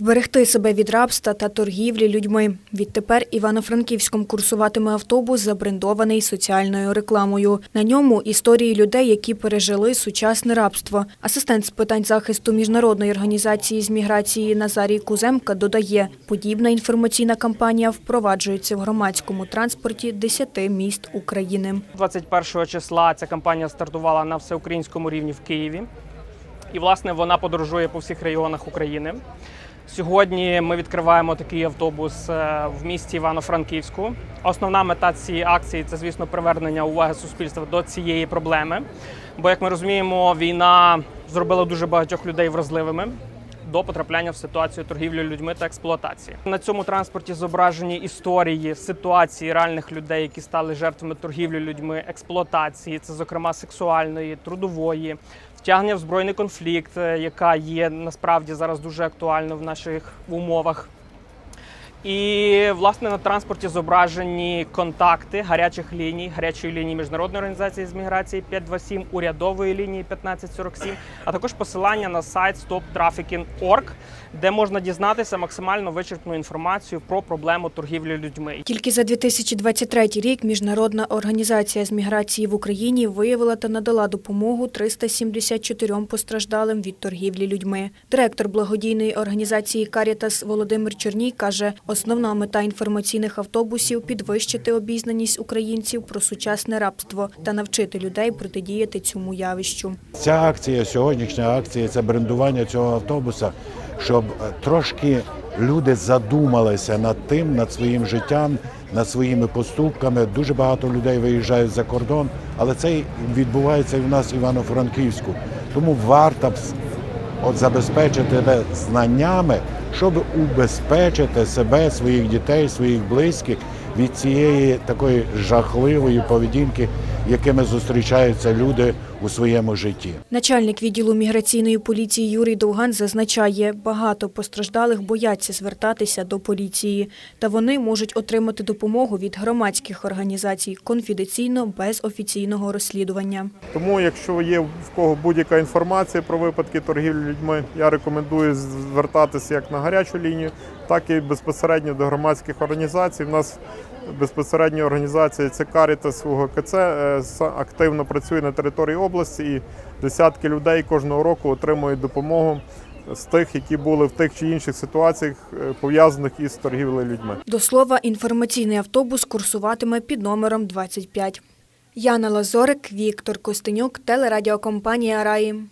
Вберегти себе від рабства та торгівлі людьми. Відтепер Івано-Франківськом курсуватиме автобус, забрендований соціальною рекламою. На ньому історії людей, які пережили сучасне рабство. Асистент з питань захисту міжнародної організації з міграції Назарій Куземка додає, подібна інформаційна кампанія впроваджується в громадському транспорті 10 міст України. 21 числа ця кампанія стартувала на всеукраїнському рівні в Києві. І, власне, вона подорожує по всіх регіонах України. Сьогодні ми відкриваємо такий автобус е, в місті Івано-Франківську. Основна мета цієї акції це, звісно, привернення уваги суспільства до цієї проблеми. Бо, як ми розуміємо, війна зробила дуже багатьох людей вразливими до потрапляння в ситуацію торгівлі людьми та експлуатації. На цьому транспорті зображені історії, ситуації реальних людей, які стали жертвами торгівлі людьми, експлуатації, це зокрема сексуальної, трудової, втягнення в збройний конфлікт, е, яка є насправді зараз дуже актуальною в наших умовах. І власне на транспорті зображені контакти гарячих ліній, гарячої лінії міжнародної організації з міграції 527, урядової лінії 1547, а також посилання на сайт stoptrafficking.org, де можна дізнатися максимально вичерпну інформацію про проблему торгівлі людьми. Тільки за 2023 рік Міжнародна організація з міграції в Україні виявила та надала допомогу 374 постраждалим від торгівлі людьми. Директор благодійної організації Карітас Володимир Чорній каже, основна мета інформаційних автобусів підвищити обізнаність українців про сучасне рабство та навчити людей протидіяти цьому явищу. Ця акція, сьогоднішня акція, це брендування цього автобуса, щоб е, трошки люди задумалися над тим, над своїм життям, над своїми поступками. Дуже багато людей виїжджають за кордон, але це відбувається і в нас в Івано-Франківську. Тому варто от забезпечити себе знаннями, щоб убезпечити себе, своїх дітей, своїх близьких від цієї такої жахливої поведінки, якими зустрічаються люди у своєму житті. Начальник відділу міграційної поліції Юрій Довган зазначає, багато постраждалих бояться звертатися до поліції, та вони можуть отримати допомогу від громадських організацій конфіденційно без офіційного розслідування. Тому, якщо є в кого будь-яка інформація про випадки торгівлі людьми, я рекомендую звертатися як на гарячу лінію, так і безпосередньо до громадських організацій. У нас безпосередньо організація це Карітас УГКЦ е, активно працює на території області, і десятки людей кожного року отримують допомогу з тих, які були в тих чи інших ситуаціях е, пов'язаних із торгівлею людьми. До слова, інформаційний автобус курсуватиме під номером 25. Яна Лазорик, Віктор Костенюк, телерадіокомпанія Раї.